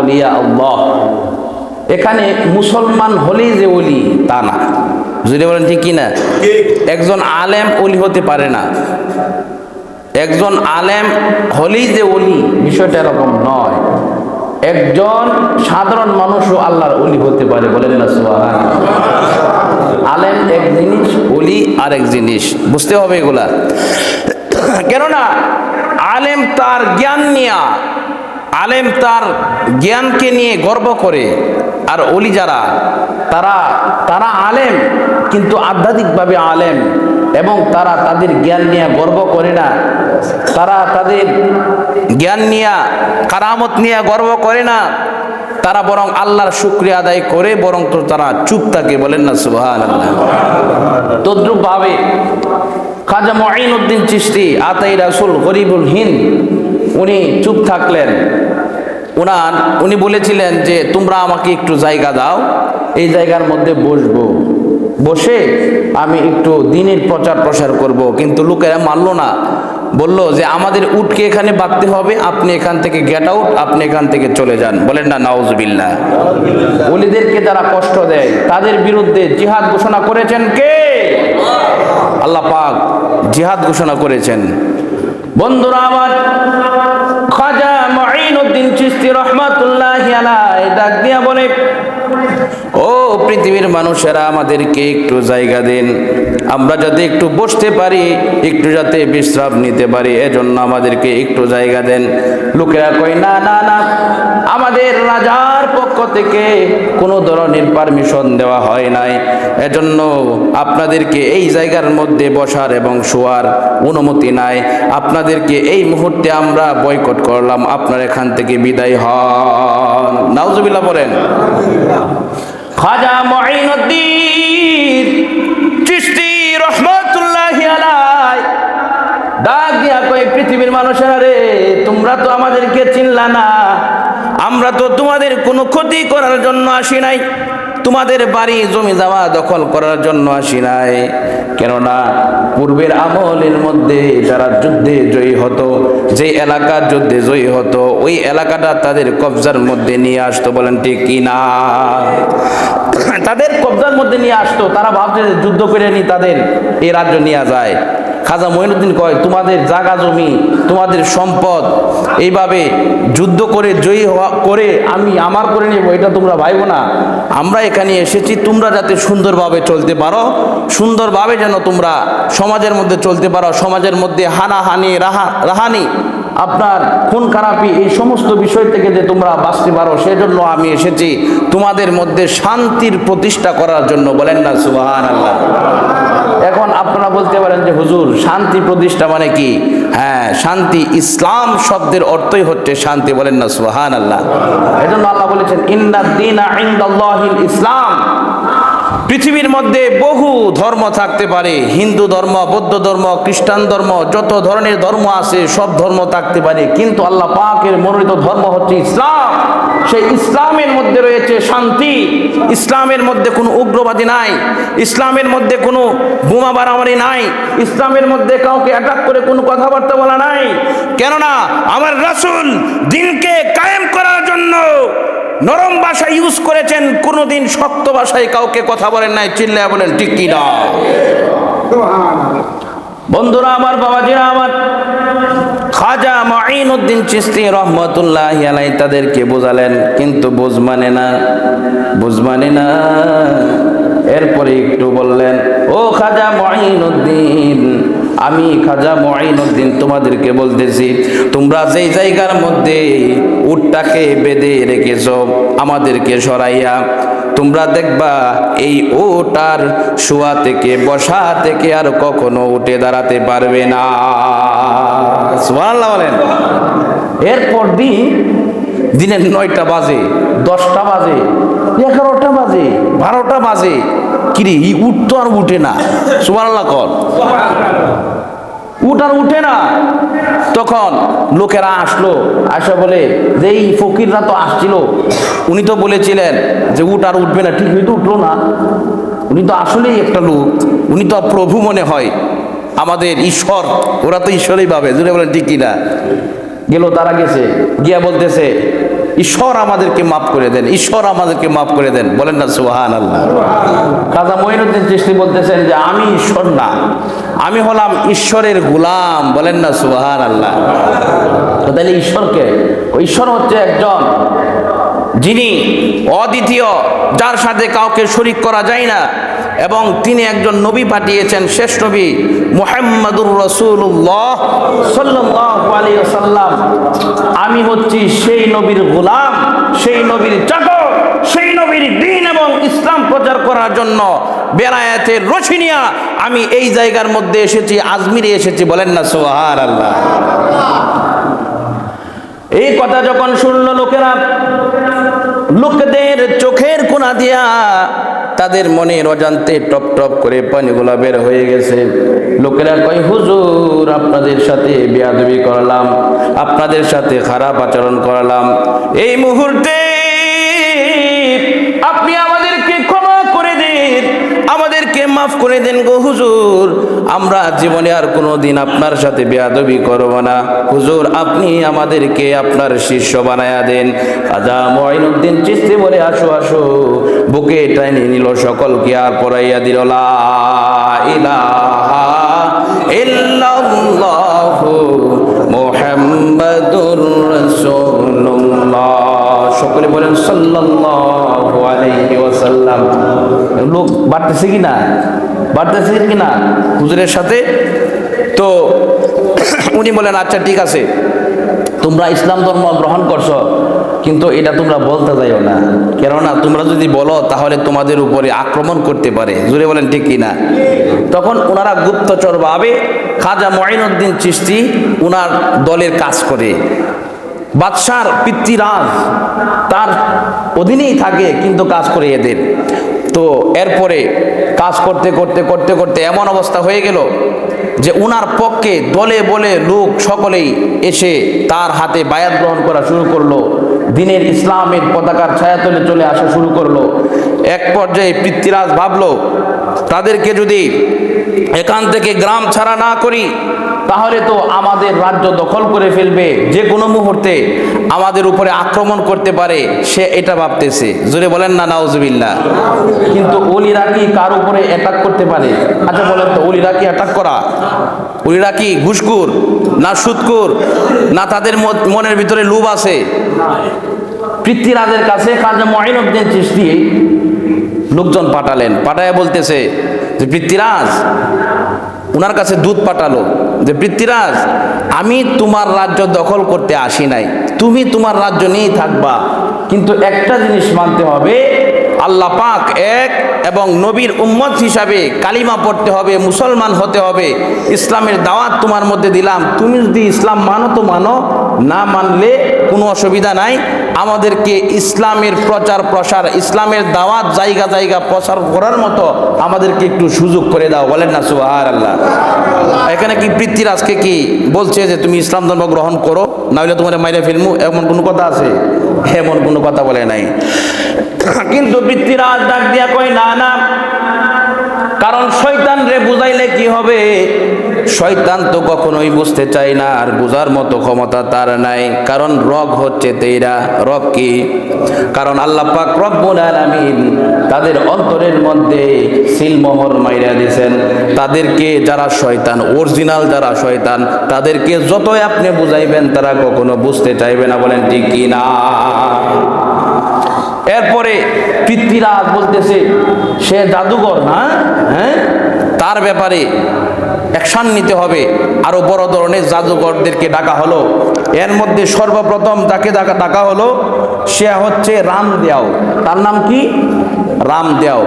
আউলিয়া আল্লাহ। এখানে মুসলমান হলেই যে অলি তা না। যদি বলেন ঠিক কি না একজন আলেম অলি হতে পারে না। একজন আলেম হলেই যে অলি বিষয়টা এরকম নয়। একজন সাধারণ মানুষও আল্লাহর অলি হতে পারে, বলেন না সুবহান আলেম এক জিনিস অলি আর এক জিনিস। বুঝতে হবে এগুলা। কেননা আলেম তার জ্ঞান নিয়া আলেম তার জ্ঞানকে নিয়ে গর্ব করে। আর অলি যারা, তারা তারা আলেম, কিন্তু আধ্যাত্মিকভাবে আলেম এবং তারা তাদের জ্ঞান নিয়ে গর্ব করে না। তারা তাদের জ্ঞান নিয়ে, কারামত নিয়ে গর্ব করে না। তারা বরং আল্লাহর শুক্রিয়া আদায় করে, বরং তো তারা চুপ থাকে বলেন না সুবহান আল্লাহ তদ্রুপ ভাবে খাজা মঈন উদ্দিন চিস্তি আতাই রাসুল গরিবুল হিন্দ, উনি চুপ থাকলেন। উনার উনি বলেছিলেন যে, তোমরা আমাকে একটু জায়গা দাও, এই জায়গার মধ্যে বসবো। বসে আমি একটু দিনের প্রচার প্রসার করব। কিন্তু লোকেরা মানলো না। বলল যে, আমাদের উটকে এখানে বাঁধতে হবে, আপনি এখান থেকে গেট আউট আপনি এখান থেকে চলে যান। বলেন না, নাউজবিল্লাহ। ওলিদেরকে যারা কষ্ট দেয়, তাদের বিরুদ্ধে জিহাদ ঘোষণা করেছেন কে? আল্লাহ পাক জিহাদ ঘোষণা করেছেন। বন্ধুরা আমার চিস্তি রহমাতুল্লাহ ডাক দিয়া বলে ও পৃথিবীর মানুষেরা আমাদেরকে একটু জায়গা দিন। আমরা যাতে একটু বসতে পারি, একটু যাতে বিশ্রাম নিতে পারি, এজন্য আমাদেরকে একটু জায়গা দেন। লোকেরা কয়, না না না, আমাদের রাজার পক্ষ থেকে কোনো ধরনের পারমিশন দেওয়া হয় নাই। এজন্য আপনাদেরকে এই জায়গার মধ্যে বসার এবং শোয়ার অনুমতি নাই। আপনাদেরকে এই মুহূর্তে আমরা বয়কট করলাম। আপনার এখান থেকে বিদায় হন। নাউজুবিল্লাহ বলেন। খাজা মঈনুদ্দিন চিশতি রহমাতুল্লাহি আলাই ডাক দিয়া কই পৃথিবীর মানুষেরা রে, তোমরা তো আমাদেরকে চিনলা না। আমরা তো তোমাদের কোনো ক্ষতি করার জন্য আসি নাই। তোমাদের বাড়ি জমি জামা দখল করার জন্য আসি নাই। কেননা পূর্বের আমলের মধ্যে যারা যুদ্ধে জয়ী হতো, যে এলাকার যুদ্ধে জয়ী হতো, ওই এলাকাটা তাদের কবজার মধ্যে নিয়ে আসতো, বলেন ঠিক কি না? তাদের কবজার মধ্যে নিয়ে আসতো, তারা ভাবছে যুদ্ধ করে নি তাদের এই রাজ্য নিয়ে যায়। খাজা মঈনুদ্দিন কয়, তোমাদের জাগা জমি, তোমাদের সম্পদ, এইভাবে যুদ্ধ করে জয়ী হওয়া, করে আমি আমার করে নেব, এটা তোমরা ভাইবো না। আমরা এখানে এসেছি, তোমরা যাতে সুন্দরভাবে চলতে পারো, সুন্দরভাবে যেন তোমরা সমাজের মধ্যে চলতে পারো, সমাজের মধ্যে হানাহানি, রাহা, রাহানি, আপনার খুন খারাপি, এই সমস্ত বিষয় থেকে যে তোমরা বাঁচতে পারো, সেজন্য আমি এসেছি। তোমাদের মধ্যে শান্তির প্রতিষ্ঠা করার জন্য, বলেন না সুবাহ আল্লাহ এখন আপনারা বলতে পারেন যে হুজুর শান্তি প্রতিষ্ঠা মানে কি? হ্যাঁ শান্তি ইসলাম শব্দের অর্থই হচ্ছে শান্তি। বলেন না সুহান আল্লাহ এজন্য আল্লাহ বলেছেন ইন্না দিনা ইনদাল্লাহিল ইসলাম। পৃথিবীর মধ্যে বহু ধর্ম থাকতে পারে। হিন্দু ধর্ম, বৌদ্ধ ধর্ম, খ্রিস্টান ধর্ম, যত ধরনের ধর্ম আছে, সব ধর্ম থাকতে পারে। কিন্তু আল্লাহ পাকের মনোনীত ধর্ম হচ্ছে ইসলাম। সেই ইসলামের মধ্যে রয়েছে শান্তি। ইসলামের মধ্যে কোনো উগ্রবাদী নাই। ইসলামের মধ্যে কোনো বোমা বাড়ামারি নাই। ইসলামের মধ্যে কাউকে অ্যাটাক করে কোনো কথাবার্তা বলা নাই। কেননা, আমার রাসুল দিনকে কায়েম করার জন্য নরম ভাষা ইউজ করেছেন, কোনোদিন শক্ত ভাষায় কাউকে কথা বলেন নাই, চিল্লায় বলেন, ঠিক কি না? বন্ধুরা আমার বাবাজিরা আমার, খাজা মাইনুদ্দিন চিস্তি রহমতুল্লাহ আলাই তাদেরকে বোঝালেন, কিন্তু বুঝ মানে না, বুঝ মানে না। এরপরে একটু বললেন, ও খাজা মাইনুদ্দিন আমি খাজা মঈনুদ্দিন তোমাদেরকে বলতেছি, তোমরা যেই জায়গার মধ্যে উটটাকে বেঁধে রেখেছ আমাদেরকে সরাইয়া, তোমরা দেখবা এই ওটার শোয়া থেকে, বসা থেকে আর কখনো উঠে দাঁড়াতে পারবে না। বলেন। এরপর দিন, দিনের নয়টা বাজে, দশটা বাজে, এগারোটা বাজে, বারোটা বাজে কিরে? ই উঠ তো আর উঠে না। সুবহানাল্লাহ কর উঠ আর উঠে না। তখন লোকেরা আসলো। আসা বলে, যে এই ফকিররা তো আসছিল। উনি তো বলেছিলেন যে উঠ আর উঠবে না। ঠিক হয়তো উঠল না। উনি তো আসলেই একটা লোক। উনি তো প্রভু মনে হয়। আমাদের ঈশ্বর। ওরা তো ঈশ্বরই ভাবে। জুড়ে বলেন ঠিক কিনা? গেল, তারা গেছে। গিয়া বলতেছে ঈশ্বর আমাদেরকে মাফ করে দেন, ঈশ্বর আমাদেরকে মাফ করে দেন। বলেন না সুহান আল্লাহ কাজা মহিনুদ্দিন চিস্তি বলতেছেন যে, আমি ঈশ্বর না, আমি হলাম ঈশ্বরের গুলাম। বলেন না সুহান আল্লাহ তাহলে ঈশ্বরকে ঈশ্বর হচ্ছে একজন যিনি অদ্বিতীয়, যার সাথে কাউকে শরিক করা যায় না, এবং তিনি একজন নবী পাঠিয়েছেন শেষ নবী মোহাম্মদুর রসুল্লাহ সাল্লাম আমি হচ্ছি সেই নবীর গোলাম, সেই নবীর চাকর, সেই নবীর দিন এবং ইসলাম প্রচার করার জন্য বেলায়াতের রছিনিয়া আমি এই জায়গার মধ্যে এসেছি, আজমিরে এসেছি, বলেন না সোহার আল্লাহ এই কথা যখন শুনলো লোকেরা লোকদের চোখের কোনা দিয়া তাদের মনে অজান্তে টপ টপ করে পানিগুলা বের হয়ে গেছে। লোকেরা কয়, হুজুর, আপনাদের সাথে বেয়াদবি করালাম, আপনাদের সাথে খারাপ আচরণ করালাম। এই মুহূর্তে মাফ করে দেন গো হুজুর। আমরা জীবনে আর কোনো দিন আপনার সাথে বেয়াদবি করব না। হুজুর, আপনি আমাদেরকে আপনার শিষ্য বানায়া দেন। খাজা মঈনুদ্দিন চিস্তি বলে, আসো আসো। বুকে টাইনে নিল সকলকে আর পড়াইয়া দিল, লা ইলাহা ইল্লাল্লাহু মুহাম্মাদুর সকলে বলেন, সাল্লাল্লাহু লোক বাড়তেছে কি না বাড়তেছে কি না হুজুরের সাথে? তো উনি বলেন আচ্ছা ঠিক আছে। তোমরা ইসলাম ধর্ম গ্রহণ করছ, কিন্তু এটা তোমরা বলতে যাইও না। কেননা, তোমরা যদি বলো, তাহলে তোমাদের উপরে আক্রমণ করতে পারে। জুড়ে বলেন, ঠিক কি না তখন ওনারা গুপ্তচর ভাবে খাজা মঈনুদ্দিন চিস্তি ওনার দলের কাজ করে। বাদশার পিতৃরাজ তার অধীনেই থাকে কিন্তু কাজ করে এদের। তো এরপরে কাজ করতে করতে করতে করতে এমন অবস্থা হয়ে গেল যে উনার পক্ষে দলে, বলে লোক সকলেই এসে তার হাতে বায়াত গ্রহণ করা শুরু করল। দিনের ইসলামের পতাকার ছায়াতলে চলে আসা শুরু করল। এক পর্যায়ে পৃথ্বীরাজ ভাবলো, তাদেরকে যদি এখান থেকে গ্রাম ছাড়া না করি, তাহলে তো আমাদের রাজ্য দখল করে ফেলবে। যে কোনো মুহূর্তে আমাদের উপরে আক্রমণ করতে পারে, সে এটা ভাবতেছে। জোরে বলেন না নাউজবিল্লা কিন্তু অলিরা কি কার উপরে অ্যাটাক করতে পারে? আচ্ছা বলেন তো, অলিরা কি অ্যাটাক করা? অলিরা কি ঘুষকুর না সুৎকুর না তাদের মনের ভিতরে লোভ আছে? পৃথ্বীরাজের কাছে খাজা মহিনুদ্দিন চিস্তি লোকজন পাঠালেন। পাঠায় বলতেছে যে, পৃথ্বীরাজ ওনার কাছে দুধ পাঠালো। যে, পৃথ্বীরাজ, আমি তোমার রাজ্য দখল করতে আসি নাই। তুমি তোমার রাজ্য নিয়েই থাকবা। কিন্তু একটা জিনিস মানতে হবে, আল্লাহ পাক এক এবং নবীর উম্মত হিসাবে কালিমা পড়তে হবে, মুসলমান হতে হবে। ইসলামের দাওয়াত তোমার মধ্যে দিলাম। তুমি যদি ইসলাম মানো তো মানো, না মানলে কোনো অসুবিধা নাই। আমাদেরকে ইসলামের প্রচার, প্রসার, ইসলামের দাওয়াত জায়গা জায়গা প্রচার করার মতো আমাদেরকে একটু সুযোগ করে দাও। বলেন না সুহার আল্লাহ এখানে কি পৃথ্বীরাজকে কি বলছে যে তুমি ইসলাম ধর্ম গ্রহণ করো? নাহলে তোমার মাইরে ফেলমু? এমন কোনো কথা আছে? এমন কোনো কথা বলে নাই। কিন্তু পৃথ্বীরাজ ডাক দিয়া কয়, না না। কারণ শৈতান রে বুঝাইলে কি হবে? শয়তান তো কখনোই বুঝতে চায় না, আর বোঝার মতো ক্ষমতা তার নাই। কারণ রগ হচ্ছে তেইরা। রগ কি? কারণ আল্লাহ পাক রব্বুল আলামিন তাদের অন্তরের মধ্যে সিলমোহর মাইরা দিয়েছেন। তাদেরকে যারা শয়তান অরিজিনাল যারা শয়তান, তাদেরকে যতই আপনি বুঝাইবেন, তারা কখনো বুঝতে চাইবে না। বলেন, ঠিক কি না? এরপরে পৃথ্বীরাজ বলতেছে, সে জাদুঘর না হ্যাঁ? তার ব্যাপারে অ্যাকশন নিতে হবে। আরও বড় ধরনের জাদুঘরদেরকে ডাকা হলো। এর মধ্যে সর্বপ্রথম তাকে ডাকা ডাকা হলো সে হচ্ছে রাম দেও তার নাম কি? রাম দেও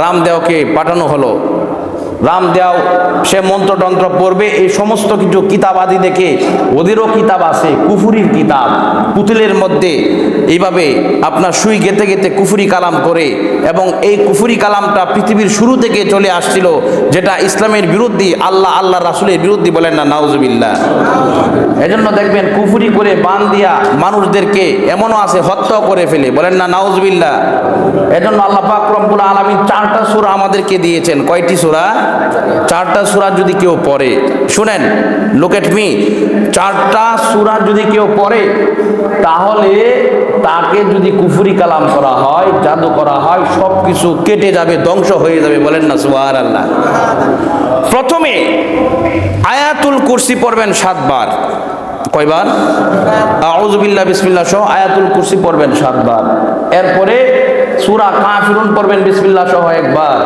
রাম দেওকে পাঠানো হলো। রামদেও সে মন্ত্রতন্ত্র পড়বে, এই সমস্ত কিছু কিতাব আদি দেখে ওদেরও কিতাব আছে, কুফুরির কিতাব। পুতুলের মধ্যে এইভাবে আপনার সুই গেতে গেতে কুফুরি কালাম করে এবং এই কুফুরি কালামটা পৃথিবীর শুরু থেকে চলে আসছিল, যেটা ইসলামের বিরুদ্ধে, আল্লাহ আল্লাহ রাসুলের বিরুদ্ধে বলেন না নাউজবিল্লা এজন্য দেখবেন কুফুরি করে বান দিয়া মানুষদেরকে এমনও আছে, হত্যা করে ফেলে, বলেন না নাউজবিল্লা এজন্য আল্লাহ পাক রব্বুল আলামিন চারটা সূরা আমাদেরকে দিয়েছেন, কয়টি সূরা? চারটা সুরা যদি কেউ পড়ে, শুনেন লুক এট মি চারটা সুরা যদি কেউ পড়ে, তাহলে তাকে যদি কুফুরি কালাম করা হয়, জাদু করা হয় সব কিছু কেটে যাবে, ধ্বংস হয়ে যাবে, বলেন না সুহার আল্লাহ প্রথমে আয়াতুল কুরসি পড়বেন সাতবার। কয়বার? আউজবিল্লা বিসমিল্লা সহ আয়াতুল কুরসি পড়বেন সাতবার। এরপরে সুরা কাফিরুন পড়বেন বিসমিল্লা সহ একবার।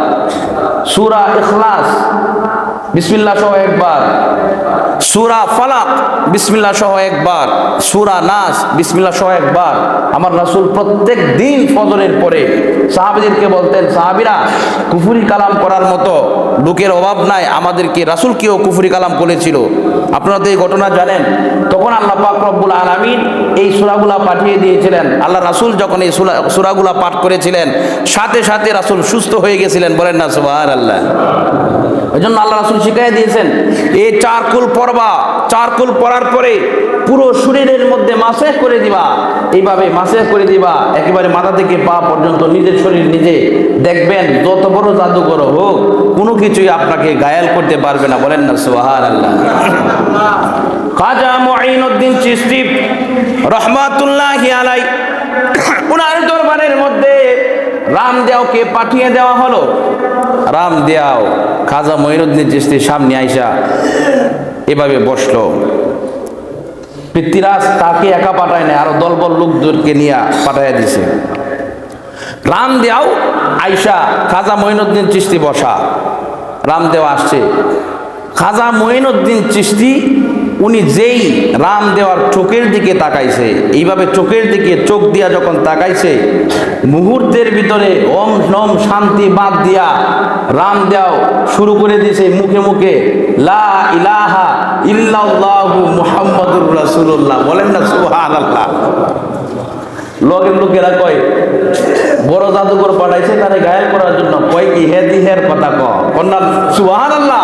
সুরা ইখলাস বিসমিল্লা সহ একবার। সুরা ফালাক বিসমিল্লা সহ একবার। সুরা নাস বিসমিল্লা সহ একবার। আমার রাসূল প্রত্যেক দিন ফজরের পরে সাহাবীদেরকে বলতেন, সাহাবীরা, কুফুরি কালাম করার মতো লোকের অভাব নাই। আমাদেরকে রাসূল কেউ কুফুরি কালাম করেছিল আপনারা তো এই ঘটনা জানেন। তখন আল্লাহ পাক রব্বুল আলামিন এই সুরাগুলা পাঠিয়ে দিয়েছিলেন। আল্লাহ রাসুল যখন এই সূরা সূরাগুলা পাঠ করেছিলেন, সাথে সাথে রাসূল সুস্থ হয়ে গেছিলেন। বলেন না, সুবহানাল্লাহ। ওই জন্য আল্লাহ রাসূল শিখাই দিয়েছেন, এই চার কুল পড়বা। চার কুল পড়ার পরে পুরো শরীরের মধ্যে মাসে করে দিবা। এইভাবে মাসে করে দিবা, একেবারে মাথা থেকে পা পর্যন্ত নিজের শরীর নিজে দেখবেন, যত বড় জাদুকর হোক, কোনো কিছুই আপনাকে গায়াল করতে পারবে না। বলেন না সোহার আল্লাহ খাজা মঈনুদ্দিন চিশতি রহমাতুল্লাহ আলাই ওনার দরবারের মধ্যে রামদেওকে পাঠিয়ে দেওয়া হলো। রামদেও খাজা মহিনুদ্দিন চিস্তির সামনে আইসা এভাবে বসল। পৃথ্বীরাজ তাকে একা পাঠায় না আরও দলবল লোকদেরকে নিয়ে পাঠাইয়া দিছে। রাম দেওয়াও আইসা খাজা মহিনুদ্দিন চিস্তি বসা। রাম রামদেও আসছে। খাজা মহিনুদ্দিন চিশতি উনি যেই রাম দেওয়ার চোখের দিকে তাকাইছে, এইভাবে চোখের দিকে চোখ দিয়া যখন তাকাইছে, মুহূর্তের ভিতরে ওম নম শান্তি বাদ দিয়া রাম দেও শুরু করে দিয়েছে মুখে মুখে, লা ইলাহা ইল্লাল্লাহু মুহাম্মাদুর রাসূলুল্লাহ, বলেন না সুবহানাল্লাহ। লগের লোকেরা কয়, বড় জাদুঘর পাঠাইছে, তারে গায়েল করার জন্য কয় কি হে দিহের কথা কন্যা সুহান আল্লাহ